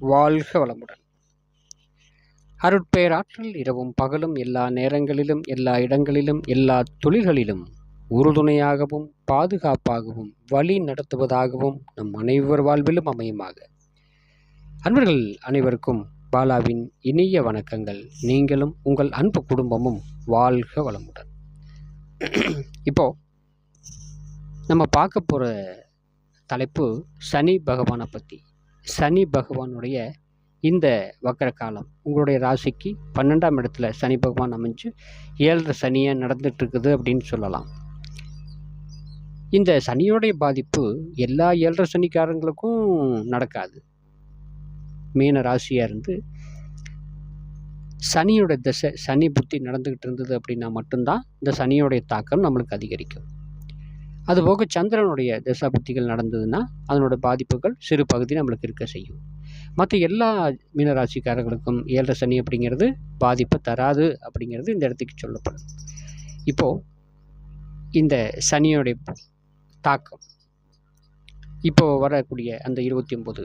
வாழ்க வளமுடன். அருட்பேராற்றல் இரவும் பகலும் எல்லா நேரங்களிலும் எல்லா இடங்களிலும் எல்லா தொழில்களிலும் உறுதுணையாகவும் பாதுகாப்பாகவும் வழி நடத்துவதாகவும் நம் அனைவர் வாழ்விலும் அமையுமாக. அன்பர்கள் அனைவருக்கும் பாலாவின் இனிய வணக்கங்கள். நீங்களும் உங்கள் அன்பு குடும்பமும் வாழ்க வளமுடன். இப்போ நம்ம பார்க்க போகிற தலைப்பு சனி பகவானை பற்றி சனி பகவானுடைய இந்த வக்கர காலம் உங்களுடைய ராசிக்கு பன்னெண்டாம் இடத்துல சனி பகவான் அமைஞ்சு ஏழரை சனியாக நடந்துகிட்ருக்குது அப்படின்னு சொல்லலாம். இந்த சனியோடைய பாதிப்பு எல்லா ஏழரை சனிக்காரங்களுக்கும் நடக்காது. மீன ராசியாக இருந்து சனியோட திசை சனி புத்தி நடந்துக்கிட்டு இருந்தது அப்படின்னா மட்டும்தான் இந்த சனியோடைய தாக்கம் நம்மளுக்கு அதிகரிக்கும். அதுபோக சந்திரனுடைய தசாபுத்திகள் நடந்ததுன்னா அதனோட பாதிப்புகள் சிறு பகுதி நம்மளுக்கு இருக்க செய்யும். மற்ற எல்லா மீனராசிக்காரர்களுக்கும் ஏழரை சனி அப்படிங்கிறது பாதிப்பை தராது அப்படிங்கிறது இந்த இடத்துக்கு சொல்லப்படும். இப்போது இந்த சனியோடைய தாக்கம் இப்போது வரக்கூடிய அந்த இருபத்தி ஒம்பது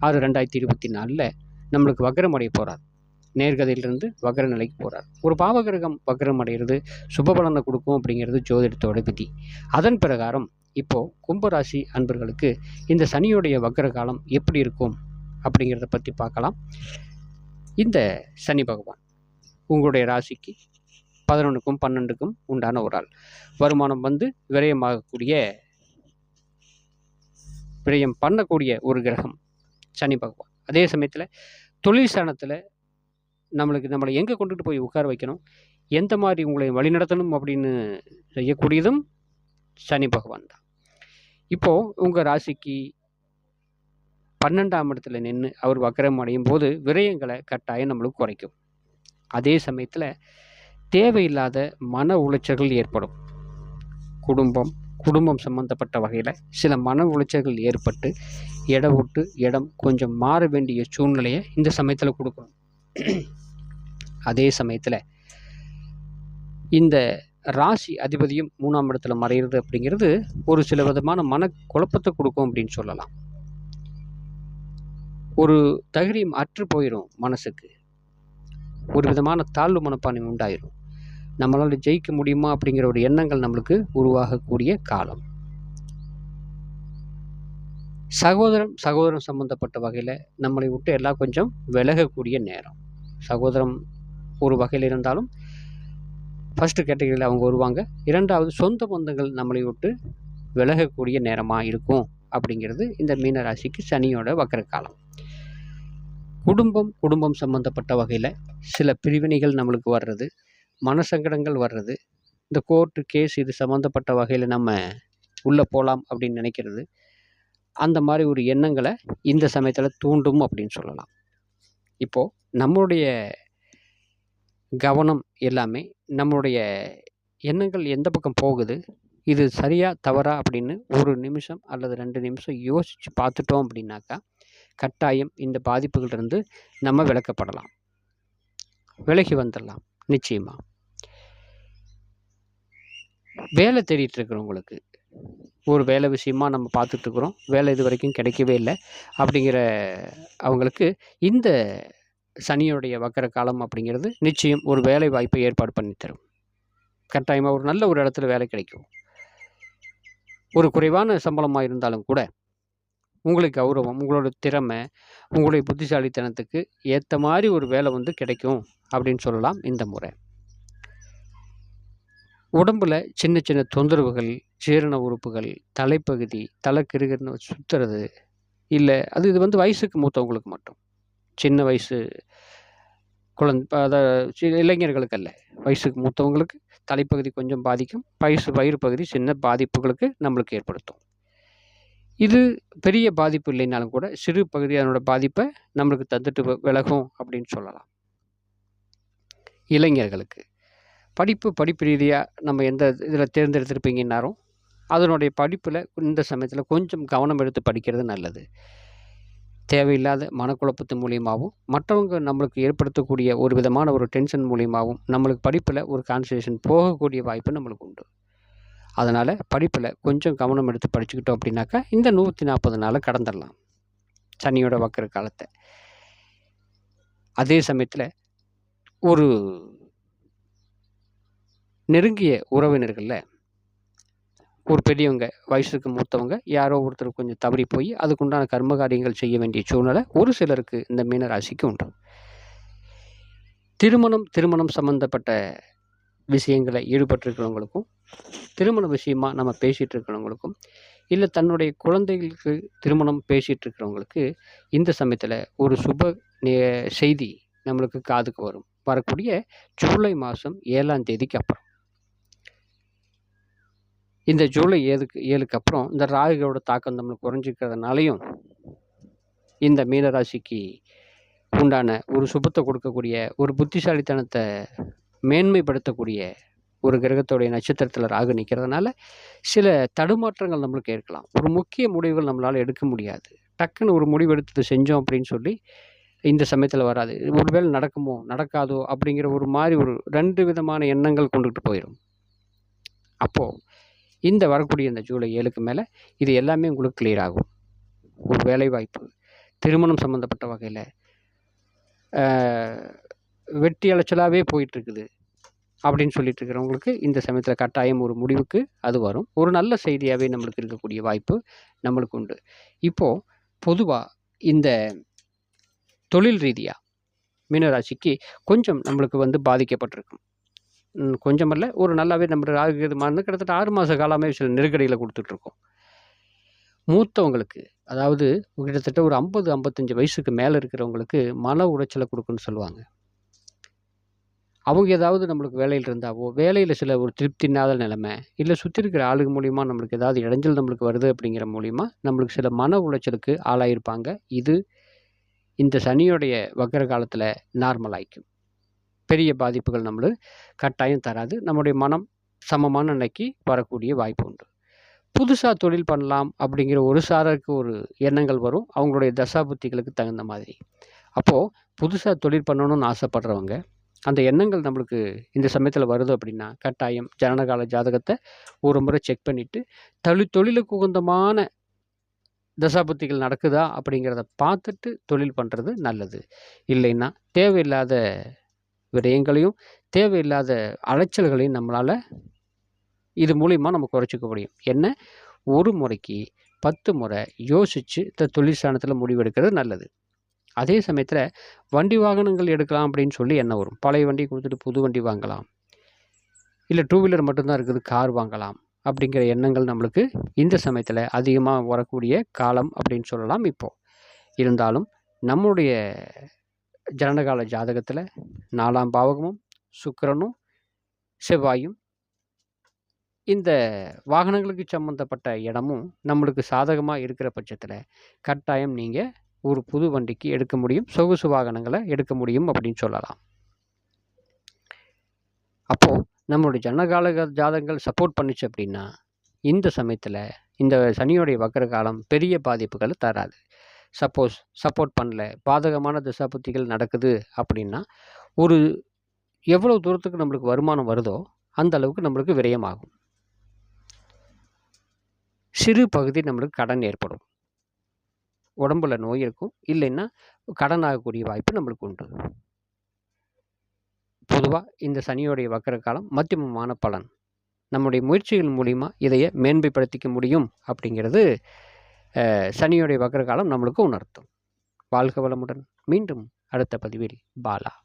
ஆறு ரெண்டாயிரத்தி இருபத்தி நாலில் நம்மளுக்கு வக்கரமடைய போகிறார் நேர்கதையிலிருந்து வக்ர நிலைக்கு போகிறார் ஒரு பாவகிரகம் வக்ரம் அடைகிறது சுபபலனை கொடுக்கும் அப்படிங்கிறது ஜோதிடத்தோட விதி. அதன் பிரகாரம் இப்போது கும்பராசி அன்பர்களுக்கு இந்த சனியுடைய வக்ர காலம் எப்படி இருக்கும் அப்படிங்கிறத பற்றி பார்க்கலாம். இந்த சனி பகவான் உங்களுடைய ராசிக்கு பதினொன்றுக்கும் பன்னெண்டுக்கும் உண்டான ஒரு ஆள். வருமானம் வந்து விரயமாகக்கூடிய விரயம் பண்ணக்கூடிய ஒரு கிரகம் சனி பகவான். அதே சமயத்தில் தொழில் ஸ்தானத்தில் நம்மளுக்கு நம்மளை எங்கே கொண்டுட்டு போய் உட்கார வைக்கணும்? எந்த மாதிரி உங்களை வழிநடத்தணும் அப்படின்னு செய்யக்கூடியதும் சனி பகவான் தான். இப்போது உங்கள் ராசிக்கு பன்னெண்டாம் இடத்துல நின்று அவர் வக்கரம் அடையும் போது விரயங்களை கட்டாயம் நம்மளுக்கு குறைக்கும். அதே சமயத்தில் தேவையில்லாத மன உளைச்சல்கள் ஏற்படும். குடும்பம் குடும்பம் சம்பந்தப்பட்ட வகையில் சில மன உளைச்சல்கள் ஏற்பட்டு இட விட்டு இடம் கொஞ்சம் மாற வேண்டிய சூழ்நிலையை இந்த சமயத்தில் கொடுக்கணும் அதே சமயத்தில் இந்த ராசி அதிபதியும் மூணாம் இடத்துல மறையிறது அப்படிங்கிறது ஒரு சில விதமான மன குழப்பத்தை கொடுக்கும் அப்படின்னு சொல்லலாம். ஒரு தகிரியம் அற்று போயிடும் மனசுக்கு. ஒரு விதமான தாழ்வு மனப்பான்மை உண்டாயிரும். நம்மளால் ஜெயிக்க முடியுமா அப்படிங்கிற ஒரு எண்ணங்கள் நம்மளுக்கு உருவாகக்கூடிய காலம். சகோதரம் சகோதரம் சம்பந்தப்பட்ட வகையில் நம்மளை விட்டு எல்லாம் கொஞ்சம் விலகக்கூடிய நேரம். சகோதரம் ஒரு வகையில் இருந்தாலும் ஃபஸ்ட்டு கேட்டகரியில் அவங்க வருவாங்க. இரண்டாவது சொந்த பந்தங்கள் நம்மளை விட்டு விலகக்கூடிய நேரமாக இருக்கும் அப்படிங்கிறது இந்த மீனராசிக்கு சனியோட வக்கர காலம் குடும்பம் குடும்பம் சம்மந்தப்பட்ட வகையில் சில பிரிவினைகள் நம்மளுக்கு வர்றது மனசங்கடங்கள் வர்றது இந்த கோர்ட்டு கேஸ் இது சம்மந்தப்பட்ட வகையில் நம்ம உள்ளே போகலாம் அப்படின்னு நினைக்கிறது அந்த மாதிரி ஒரு எண்ணங்களை இந்த சமயத்தில் தூண்டும் அப்படின்னு சொல்லலாம். இப்போது நம்மளுடைய கவனம் எல்லாமே நம்மளுடைய எண்ணங்கள் எந்த பக்கம் போகுது இது சரியா தவறா அப்படின்னு ஒரு நிமிஷம் அல்லது ரெண்டு நிமிஷம் யோசித்து பார்த்துட்டோம் அப்படின்னாக்கா கட்டாயம் இந்த பாதிப்புகளிலிருந்து நம்ம விளக்கப்படலாம் விலகி வந்துடலாம் நிச்சயமாக வேலை தேடிட்டு இருக்கிறவங்களுக்கு ஒரு வேலை விஷயமா நம்ம பார்த்துட்ருக்குறோம் வேலை இது வரைக்கும் கிடைக்கவே இல்லை அப்படிங்கிற அவங்களுக்கு இந்த சனியுடைய வக்கர காலம் அப்படிங்கிறது நிச்சயம் ஒரு வேலை வாய்ப்பை ஏற்பாடு பண்ணி தரும். கட்டாயமாக ஒரு நல்ல ஒரு இடத்துல வேலை கிடைக்கும். ஒரு குறைவான சம்பளமாக இருந்தாலும் கூட உங்களுக்கு கௌரவம் உங்களோட திறமை உங்களுடைய புத்திசாலித்தனத்துக்கு ஏற்ற மாதிரி ஒரு வேலை வந்து கிடைக்கும் அப்படின்னு சொல்லலாம் இந்த முறை. உடம்புல சின்ன சின்ன தொந்தரவுகள் ஜீரண உறுப்புகள் தலைப்பகுதி தலைக்கிருகுன்னு சுற்றுறது இல்லை அது இது வந்து வயசுக்கு மூத்தவங்களுக்கு மட்டும். சின்ன வயசு குழந்தை அதை இளைஞர்களுக்கு அல்ல வயசுக்கு மூத்தவங்களுக்கு தலைப்பகுதி கொஞ்சம் பாதிக்கும் வயசு வயிறு பகுதி சின்ன பாதிப்புகளுக்கு நம்மளுக்கு ஏற்படுத்தும். இது பெரிய பாதிப்பு இல்லைனாலும் கூட சிறு பகுதி அதனோட பாதிப்பை நம்மளுக்கு தந்துட்டு விலகும் அப்படின்னு சொல்லலாம். இளைஞர்களுக்கு படிப்பு படிப்பு ரீதியாக நம்ம எந்த இதில் தேர்ந்தெடுத்திருப்பீங்கன்னாலும் அதனுடைய படிப்பில் இந்த சமயத்தில் கொஞ்சம் கவனம் எடுத்து படிக்கிறது நல்லது. தேவையில்லாத மனக்குழப்பத்து மூலியமாகவும் மற்றவங்க நம்மளுக்கு ஏற்படுத்தக்கூடிய ஒரு விதமான ஒரு டென்ஷன் மூலியமாகவும் நம்மளுக்கு படிப்பில் ஒரு கான்சன்ட்ரேஷன் போகக்கூடிய வாய்ப்பு நம்மளுக்கு உண்டு. அதனால் படிப்பில் கொஞ்சம் கவனம் எடுத்து படிச்சுக்கிட்டோம் அப்படின்னாக்கா இந்த நூற்றி நாற்பது நாளை கடந்துடலாம். சனியோட வக்கிற காலத்தை அதே சமயத்தில் ஒரு நெருங்கிய உறவினர்களில் ஒரு பெரியவங்க வயசுக்கு மூத்தவங்க யாரோ ஒருத்தர் கொஞ்சம் தவறி போய் அதுக்குண்டான கர்ம காரியங்கள் செய்ய வேண்டிய சூழ்நிலை ஒரு சிலருக்கு இந்த மீன ராசிக்கு உண்டு. திருமணம் திருமணம் சம்பந்தப்பட்ட விஷயங்களை ஈடுபட்டிருக்கிறவங்களுக்கும் திருமண விஷயமா நம்ம பேசிகிட்டு இருக்கிறவங்களுக்கும் இல்லை தன்னுடைய குழந்தைகளுக்கு திருமணம் பேசிகிட்டு இருக்கிறவங்களுக்கு இந்த சமயத்தில் ஒரு சுப நே- செய்தி நம்மளுக்கு காதுக்கு வரும். வரக்கூடிய ஜூலை மாதம் ஏழாம் தேதிக்கு அப்புறம். இந்த ஜூலை ஏழுக்கு ஏழுக்கு அப்புறம் இந்த ராகுகளோட தாக்கம் நம்மளுக்கு குறைஞ்சிக்கிறதுனாலையும் இந்த மீனராசிக்கு உண்டான ஒரு சுபத்தை கொடுக்கக்கூடிய ஒரு புத்திசாலித்தனத்தை மேன்மைப்படுத்தக்கூடிய ஒரு கிரகத்தோடைய நட்சத்திரத்தில் ராகு நிற்கிறதுனால சில தடுமாற்றங்கள் நம்மளுக்கு ஏற்கலாம் ஒரு முக்கிய முடிவுகள் நம்மளால் எடுக்க முடியாது. டக்குன்னு ஒரு முடிவு எடுத்து செஞ்சோம் அப்படின்னு சொல்லி இந்த சமயத்தில் வராது. ஒருவேளை நடக்குமோ நடக்காதோ அப்படிங்கிற ஒரு மாதிரி ஒரு ரெண்டு விதமான எண்ணங்கள் கொண்டுகிட்டு போயிடும் அப்போது இந்த வரக்கூடிய இந்த ஜூலை ஏழுக்கு மேலே இது எல்லாமே உங்களுக்கு கிளியர் ஆகும். ஒரு வேலைவாய்ப்பு திருமணம் சம்மந்தப்பட்ட வகையில் வெட்டி அலைச்சலாகவே போயிட்டுருக்குது அப்படின்னு சொல்லிட்டு இருக்கிறவங்களுக்கு இந்த சமயத்தில் கட்டாயம் ஒரு முடிவுக்கு அது வரும். ஒரு நல்ல செய்தியாகவே நம்மளுக்கு இருக்கக்கூடிய வாய்ப்பு நம்மளுக்கு உண்டு. இப்போது பொதுவாக இந்த தொழில் ரீதியாக மீனராசிக்கு கொஞ்சம் நம்மளுக்கு வந்து பாதிக்கப்பட்டிருக்கும். கொஞ்சமல்ல ஒரு நல்லாவே நம்ம ராகுகேது கிட்டத்தட்ட ஆறு மாத காலமே சில நெருக்கடியில் கொடுத்துட்ருக்கோம். மூத்தவங்களுக்கு அதாவது கிட்டத்தட்ட ஒரு ஐம்பது ஐம்பத்தஞ்சு வயசுக்கு மேலே இருக்கிறவங்களுக்கு மன உளைச்சலை கொடுக்குன்னு சொல்லுவாங்க. அவங்க ஏதாவது நம்மளுக்கு வேலையில் இருந்தாவோ வேலையில் சில ஒரு திருப்தி இல்லாத நிலைமை இல்லை சுற்றி இருக்கிற ஆளுங்க மூலிமா நம்மளுக்கு ஏதாவது இடைஞ்சல் நம்மளுக்கு வருது அப்படிங்கிற மூலிமா நம்மளுக்கு சில மன உளைச்சலுக்கு ஆளாயிருப்பாங்க. இது இந்த சனியோடைய வக்கர காலத்தில் நார்மல் ஆகிக்கும் பெரிய பாதிப்புகள் நம்மளுக்கு கட்டாயம் தராது. நம்முடைய மனம் சமமான நிலைக்கு வரக்கூடிய வாய்ப்பு உண்டு. புதுசாக தொழில் பண்ணலாம் அப்படிங்கிற ஒரு சாரருக்கு ஒரு எண்ணங்கள் வரும். அவங்களுடைய தசாபுத்திகளுக்கு தகுந்த மாதிரி. அப்போது புதுசாக தொழில் பண்ணணும்னு ஆசைப்படுறவங்க அந்த எண்ணங்கள் நம்மளுக்கு இந்த சமயத்தில் வருது அப்படின்னா கட்டாயம் ஜனனகால ஜாதகத்தை ஒரு முறை செக் பண்ணிவிட்டு தொழில் தொழிலுக்கு உகந்தமான தசாபுத்திகள் நடக்குதா அப்படிங்கிறத பார்த்துட்டு தொழில் பண்ணுறது நல்லது. இல்லைன்னா தேவையில்லாத விடயங்களையும் தேவையில்லாத அலைச்சல்களையும் நம்மளால் இது மூலிமா நம்ம குறைச்சிக்க முடியும். என்ன? ஒரு முறைக்கு பத்து முறை யோசித்து இந்த தொழில் ஸ்தானத்தில் முடிவெடுக்கிறது நல்லது. அதே சமயத்தில் வண்டி வாகனங்கள் எடுக்கலாம் அப்படின்னு சொல்லி என்ன வரும். பழைய வண்டி கொடுத்துட்டு புது வண்டி வாங்கலாம். இல்லை டூ வீலர் மட்டும்தான் இருக்குது கார் வாங்கலாம் அப்படிங்கிற எண்ணங்கள் நம்மளுக்கு இந்த சமயத்தில் அதிகமாக வரக்கூடிய காலம் அப்படின்னு சொல்லலாம் இப்போது இருந்தாலும் நம்முடைய ஜனனகால ஜாதகத்தில் நாலாம் பாவகமும் சுக்கரனும் செவ்வாயும் இந்த வாகனங்களுக்கு சம்மந்தப்பட்ட இடமும் நம்மளுக்கு சாதகமாக இருக்கிற பட்சத்தில் கட்டாயம் நீங்கள் ஒரு புது வண்டிக்கு எடுக்க முடியும். சொகுசு வாகனங்களை எடுக்க முடியும் அப்படின்னு சொல்லலாம். அப்போது நம்மளுடைய ஜனகால ஜாதகங்கள் சப்போர்ட் பண்ணுச்சு அப்படின்னா இந்த சமயத்தில் இந்த சனியோடைய வக்கர காலம் பெரிய பாதிப்புகளை தராது. சப்போஸ் சப்போர்ட் பண்ணல பாதகமான திசாபுத்திகள் நடக்குது அப்படின்னா ஒரு எவ்வளோ தூரத்துக்கு நம்மளுக்கு வருமானம் வருதோ அந்த அளவுக்கு நம்மளுக்கு விரயமாகும். சிறு பகுதி நம்மளுக்கு கடன் ஏற்படும். உடம்புல நோய் இருக்கும். இல்லைன்னா கடன் ஆகக்கூடிய வாய்ப்பு நம்மளுக்கு உண்டு. பொதுவாக இந்த சனியோடைய வக்கர காலம் மத்தியமமான பலன். நம்முடைய முயற்சிகள் மூலிமா இதையை மேன்மைப்படுத்திக்க முடியும் அப்படிங்கிறது சனியுடைய வக்கர காலம் நம்மளுக்கு உணர்த்தும். வாழ்க வளமுடன். மீண்டும் அடுத்த பதிவில் பாலா.